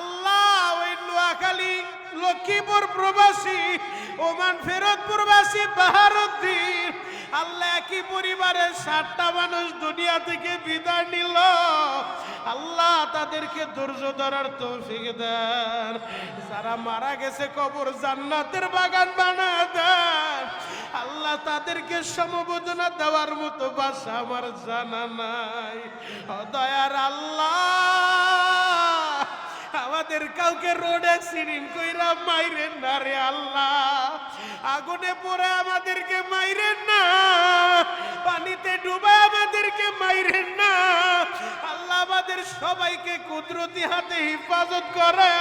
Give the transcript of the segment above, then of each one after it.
আল্লাহ, ওই নোয়াখালী লক্ষ্মীপুর প্রবাসী, ওমান ফেরত প্রবাসী বাহারুদ্দিন। আল্লাহ একই পরিবারের সাতটা মানুষ দুনিয়া থেকে বিদায় নিল। আল্লাহ তাদেরকে ধৈর্য ধরার তৌফিক দেন। যারা মারা গেছে কবর জান্নাতের বাগান বানা দেন। আল্লাহ তাদেরকে সমবেদনা দেওয়ার মতো ভাষা আমার জানা নাই। দয়ার আল্লাহ। আমাদের কাউকে রোড অ্যাক্সিডেন্ট কইরা মাইরেন না রে আল্লাহ। আগুনে পড়ে আমাদেরকে মাইরেন না। পানিতে ডুবে আমাদেরকে মাইরেন না। আল্লাহ আমাদের সবাইকে কুদরতি হাতে হেফাজত করে।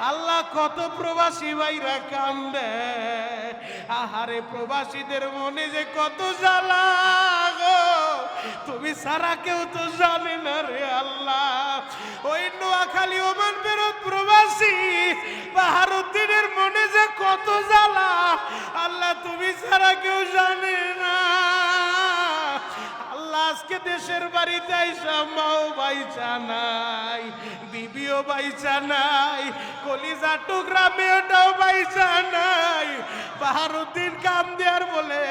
আল্লাহ কত প্রবাসী ভাইরা কান্দে। আহারে প্রবাসীদের মনে যে কত জ্বালা। তুমি সারা কেউ তো জানে না রে আল্লাহ। ওই নোয়াখালী ওমান ফেরত প্রবাসী বাহারুদ্দিনের মনে যে কত জ্বালা। আল্লাহ, তুমি সারা কেউ জানে না। আজকে দেশের বাড়িতে আইসা মাও বাইচা নাই, বিবিও বাইচা নাই কলিজা টুকরা মেয়েটাও বাইচা নাই। বাহারুদ্দিন কাম দেয়ার বলে,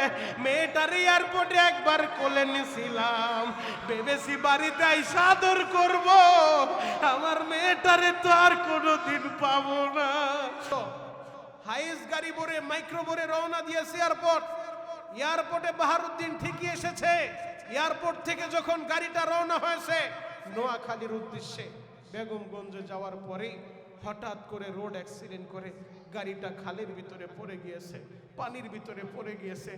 মেয়েটার এয়ারপোর্টে একবার কোলে নিছিলাম। ভেবেছি বাড়িতে আইসা আদর করব। আমার মেয়েটারে তো আর কোনোদিন পাবো না। হাইস গাড়ি ভরে, মাইক্রো ভরে রওনা দিয়েছে এয়ারপোর্ট এয়ারপোর্টে বাহারুদ্দিন ঠিকই এসেছে। এয়ারপোর্ট থেকে যখন গাড়িটা রওনা হয়েছে, নোয়াখালীর উদ্দেশ্যে বেগমগঞ্জে যাওয়ার পরেই হঠাৎ করে রোড অ্যাক্সিডেন্ট করে গাড়িটা খালের ভিতরে পড়ে গিয়েছে, পানির ভিতরে পড়ে গিয়েছে।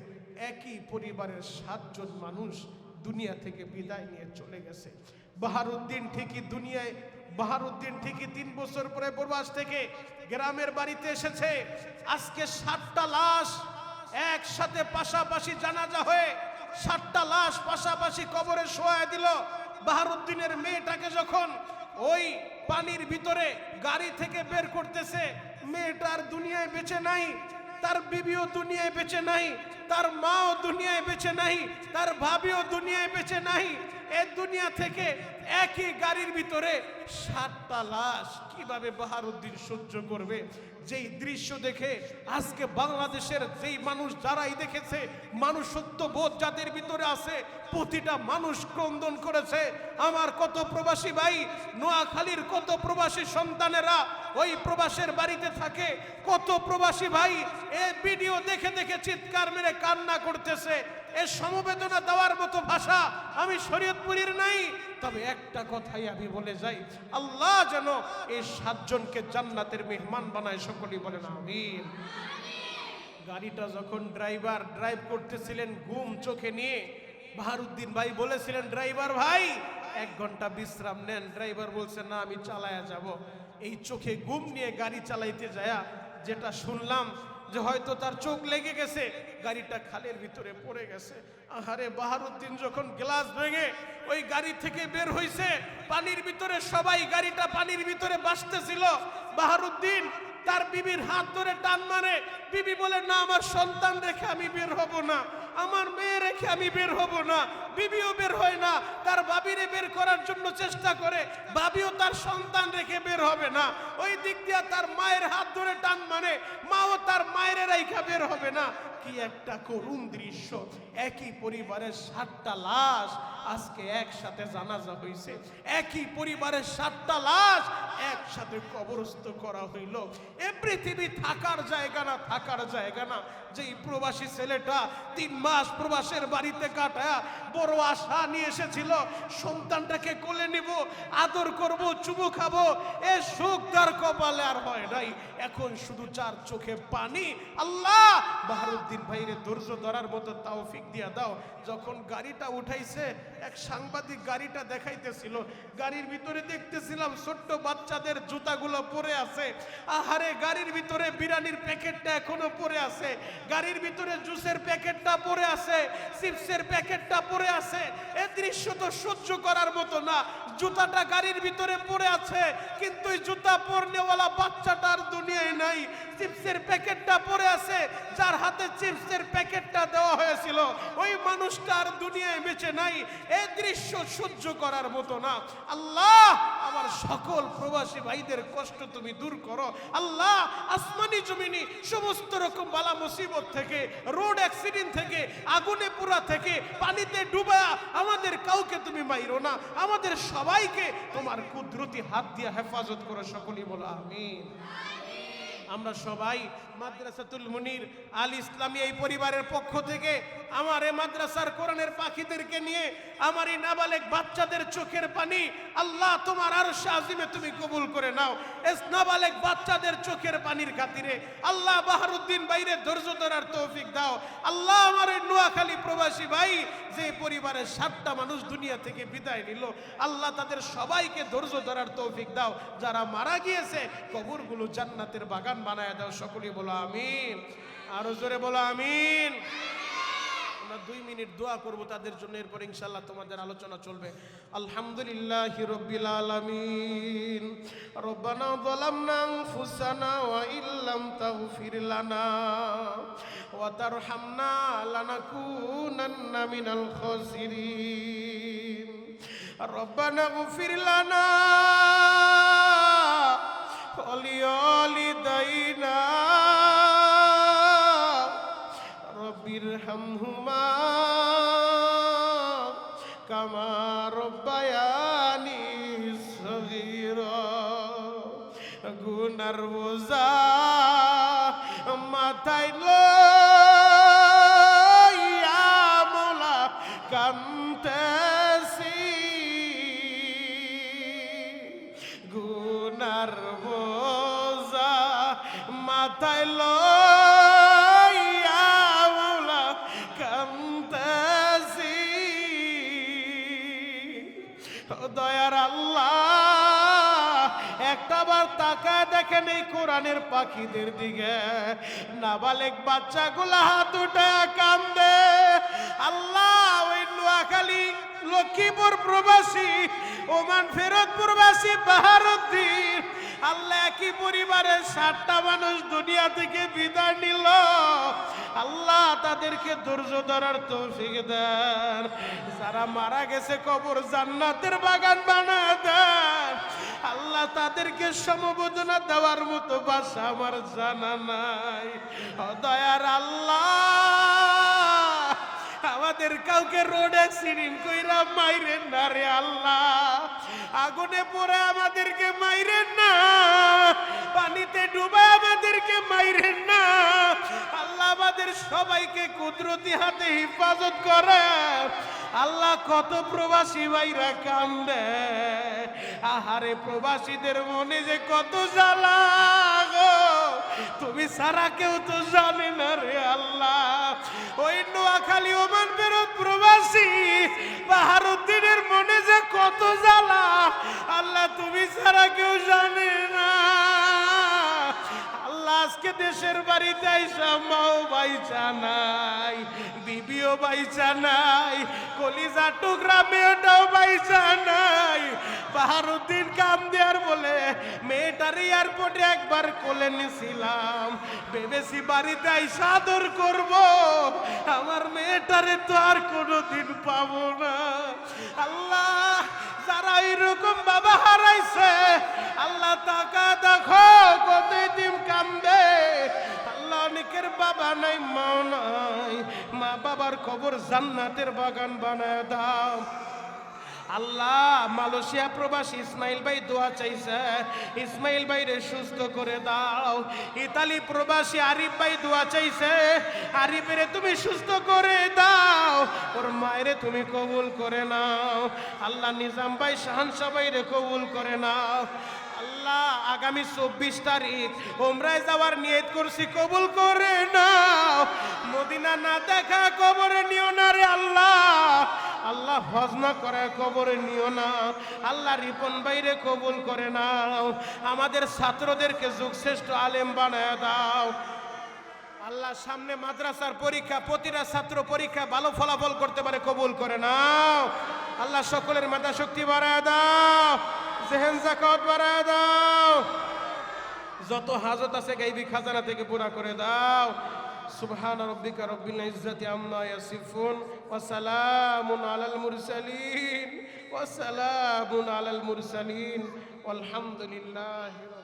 একই পরিবারের সাতজন মানুষ দুনিয়া থেকে বিদায় নিয়ে চলে গেছে। বাহারুদ্দিন ঠিকই দুনিয়ায়, বাহারুদ্দিন ঠিকই তিন বছর পরে প্রবাস থেকে গ্রামের বাড়িতে এসেছে। আজকে সাতটা লাশ একসাথে পাশাপাশি জানাজা হয়ে সাতটা লাশ পাশাপাশি কবরে শোয়া দিল। বাহারুদ্দিনের মেয়েটাকে যখন ওই পানির ভিতরে গাড়ি থেকে বের করতেছে মেয়েটার দুনিয়ায় বেঁচে নাই, তার বিবিও দুনিয়ায় বেঁচে নাই, তার মাও দুনিয়ায় বেঁচে নাই, তার ভাবিও দুনিয়ায় বেঁচে নাই এ দুনিয়া থেকে একই গাড়ির ভিতরে সাতটা লাশ কীভাবে বাহারুদ্দিন সহ্য করবে? যেই দৃশ্য দেখে আজকে বাংলাদেশের যেই মানুষ যারাই দেখেছে মানুষ সত্যবোধ যাদের ভিতরে আছে, প্রতিটা মানুষ ক্রন্দন করেছে। আমার কত প্রবাসী ভাই, নোয়াখালীর কত প্রবাসী সন্তানেরা ওই প্রবাসের বাড়িতে থাকে, কত প্রবাসী ভাই এ ভিডিও দেখে দেখে চিৎকার মেরে কান্না করতেছে। এ সমবেদনা দেওয়ার মতো ভাষা আমি শরীয়তপুরীর নাই। তবে একটা কথাই আমি বলে যাই, আল্লাহ যেন এই সাতজনকে জান্নাতের মেহমান বানায় সকলেই বলেন, আমিন। গাড়িটা যখন ড্রাইভার ড্রাইভ করতেছিলেন ঘুম চোখে নিয়ে, বাহারুদ্দিন ভাই বলেছিলেন, ড্রাইভার ভাই, এক ঘণ্টা বিশ্রাম নেন। ড্রাইভার বলছে, না, আমি চালায়া যাব। এই চোখে ঘুম নিয়ে গাড়ি চালাইতে যায়া যেটা শুনলাম যে হয়তো তার চোখ লেগে গেছে, গাড়িটা খালের ভিতরে পড়ে গেছে। আহারে, বাহারুদ্দিন যখন গ্লাস ভেঙে ওই গাড়ি থেকে বের হইছে, পানির ভিতরে সবাই গাড়িটা পানির ভিতরে বাসতেছিল বাহারুদ্দিন তার বিবির হাত ধরে টান মানে বিবি বলে, না, আমার সন্তান রেখে আমি বের হব না। আমার মেয়ে রেখে আমি বের হব না। বিবিও বের হয় না। তার বাবিরে বের করার জন্য চেষ্টা করে। বাবিও তার সন্তান রেখে বের হবে না। ওই দিক দিয়ে তার মায়ের হাত ধরে টান মানে মাও তার মায়ের রেখা বের হবে না। কি একটা করুণ দৃশ্য? একই পরিবারের সাতটা লাশ আজকে একসাথে জানাজা হয়েছে একই পরিবারের সাতটা লাশ একসাথে কবরস্থ করা হইল। এ পৃথিবী থাকার জায়গা না, থাকার জায়গা না। যেই প্রবাসী ছেলেটা তিন মাস প্রবাসের বাড়িতে কাটায়া বড় আশা নিয়ে এসেছিল, সন্তানটাকে কোলে নিব, আদর করব, চুমু খাব, এ সুখ তার কপালে আর হয় নাই। এখন শুধু চার চোখে পানি। আল্লাহ বাহারুদ্দিন ভাইরে ধৈর্য ধরার মতো তাওফিক দিয়া দাও। যখন গাড়িটা উঠাইছে, এক সাংবাদিক গাড়িটা দেখাইতেছিল। গাড়ির ভিতরে দেখতেছিলাম ছোট্ট বাচ্চাদের জুতাগুলো পরে আছে। আহারে, গাড়ির ভিতরে বিরিয়ানির প্যাকেটটা এখনও পরে আছে। গাড়ির ভিতরে জুসের প্যাকেটটা পরে আছে, চিপসের প্যাকেটটা পরে আছে। এ দৃশ্য তো সহ্য করার মতো না। জুতাটা গাড়ির ভিতরে পরে আছে, কিন্তু জুতা পরনেওয়ালা বাচ্চাটার দুনিয়ায় নাই। চিপসের প্যাকেটটা পরে আছে, যার হাতে চিপসের প্যাকেটটা দেওয়া হয়েছিল। ওই মানুষটা আর দুনিয়ায় বেঁচে নাই। এ দৃশ্য সহ্য করার মতো না। আল্লাহ, আমার সকল প্রবাসী ভাইদের কষ্ট তুমি দূর করো। আল্লাহ, আসমানি জমিনি সমস্ত রকম বালা মুসিবত থেকে, রোড অ্যাক্সিডেন্ট থেকে, আগুনে পোড়া থেকে, পানিতে ডুবা আমাদের কাউকে তুমি মাইরো না। আমাদের সবাইকে তোমার কুদরতি হাত দিয়ে হেফাজত করো সকলেই বলো, আমিন। আমরা সবাই মাদ্রাসাতুল মুনির আল ইসলামী এই পরিবারের পক্ষ থেকে আমার এই মাদ্রাসার কোরআনের পাখিদেরকে নিয়ে আমার এই নাবালেক বাচ্চাদের চোখের পানি আল্লাহ তোমার আর আজিমে তুমি কবুল করে নাও। এস নাবালেক বাচ্চাদের চোখের পানির খাতিরে আল্লাহ বাহারুদ্দিন বাইরে ধৈর্য ধরার তৌফিক দাও। আল্লাহ আমার এই নোয়াখালী প্রবাসী ভাই, যে পরিবারের সাতটা মানুষ দুনিয়া থেকে বিদায় নিল, আল্লাহ তাদের সবাইকে ধৈর্য ধরার তৌফিক দাও। যারা মারা গিয়েছে, কবরগুলো জান্নাতের বাগান বানায় দাও। সকলেই বলো আমিন আরো জোরে বলো আমিন আমরা দুই মিনিট দোয়া করব তাদের জন্য এরপর ইনশাল্লাহ তোমাদের আলোচনা চলবে আলহামদুলিল্লাহ রব্বিল আলামিন রব্বানা যালামনা আনফুসানা ওয়া ইল্লাম তাগফির লানা ওয়া তারহামনা লানাকুনান্না মিনাল খাসিরিন রব্বানা اغفر لنا ولوالدينا হামহুমা কামার বায়ানি সগির গুনার বোঝা দয়ার আল্লাহ। একটা বার তাকায় দেখেন এই কোরআনের পাখিদের দিকে। নাবালেক বাচ্চাগুলা হাত উঠে কান্দে। আল্লাহ, ওই নোয়াখালী লক্ষ্মীপুর প্রবাসী, ওমান ফেরত প্রবাসী বাহারুদ্দিন আল্লাহ একই পরিবারের সাতটা মানুষ দুনিয়া থেকে বিদায় নিল? আল্লাহ তাদেরকে ধৈর্য ধরার তৌফিক দেন। যারা মারা গেছে, কবর জান্নাতের বাগান বানা দেন। আল্লাহ তাদেরকে সমবেদনা দেওয়ার মতো ভাষা আমার জানা নাই। দয়ার আল্লাহ! আমাদের কাউকে রোড অ্যাক্সিডেন্ট কইরা মাইরেন না রে আল্লাহ। আগুনে পড়ে আমাদেরকে মাইরেন না। পানিতে ডুবে আমাদেরকে মাইরেন না। আল্লাহ আমাদের সবাইকে কুদরতি হাতে হেফাজত করে। আল্লাহ কত প্রবাসী ভাইরা কান্দে। আহারে প্রবাসীদের মনে যে কত জ্বালা গো। তুমি সারা কেউ তো জানে না রে আল্লাহ। ওই নোয়াখালী ওমান বেরোত প্রবাসী, বাহারুদ্দিনের মনে যে কত জ্বালা, আল্লাহ তুমি ছাড়া কেউ জানে না। আজকে দেশের বাড়িতে আইসা মাও বাইচা নাই, বিবিও বাইচা নাই কলিজা টুকরা মেয়েটাও বাইচা নাই বাহারুদ্দিন কাম দেয়ার বলে, মেয়েটার এয়ারপোর্টে একবার কোলে নিছিলাম। ভেবেছি বাড়িতে আইসা আদর করব। আমার মেয়েটারে তো আর কোনোদিন পাবো না। আল্লাহ, যারা এরকম বাবা হারাইছে, আল্লাহ তাকা দেখো কত দিন কান্দে। আল্লাহ অনেকের বাবা নাই, মাও নাই। মা বাবার খবর জান্নাতের বাগান বানায় দাও। আল্লাহ, মালয়েশিয়া প্রবাসী ইসমাইল ভাই দোয়া চাইছে। ইসমাইল ভাইরে সুস্থ করে দাও। ইতালি প্রবাসী আরিফ ভাই দোয়া চাইছে। আরিফেরে তুমি সুস্থ করে দাও। ওর মায়েরে তুমি কবুল করে নাও। আল্লাহ নিজাম ভাই শাহানশাহ ভাইরে কবুল করে নাও। আল্লাহ, আগামী চব্বিশ তারিখ ওমরায় যাওয়ার নিয়ত করছি, কবুল করে নাও। মদিনা না দেখা কবরে নিও না রে আল্লাহ। হজ না করে কবরে নিও না। আল্লাহ রিপন বাইরে কবুল করে নাও। আমাদের ছাত্রদেরকে যুগশ্রেষ্ঠ আলেম বানায় দাও। আল্লাহ সামনে মাদ্রাসার পরীক্ষা, প্রতিটা ছাত্র পরীক্ষা ভালো ফলাফল করতে পারে, কবুল করে নাও। আল্লাহ সকলের মেধা শক্তি বাড়ায় দাও। জেহেন জাকাত বাড়ায় দাও। যত হাজত আছে গাইবি খাজানা থেকে পুরা করে দাও। سبحان ربك رب العزة عما يصفون وسلام على المرسلين وسلام على المرسلين والحمد لله رب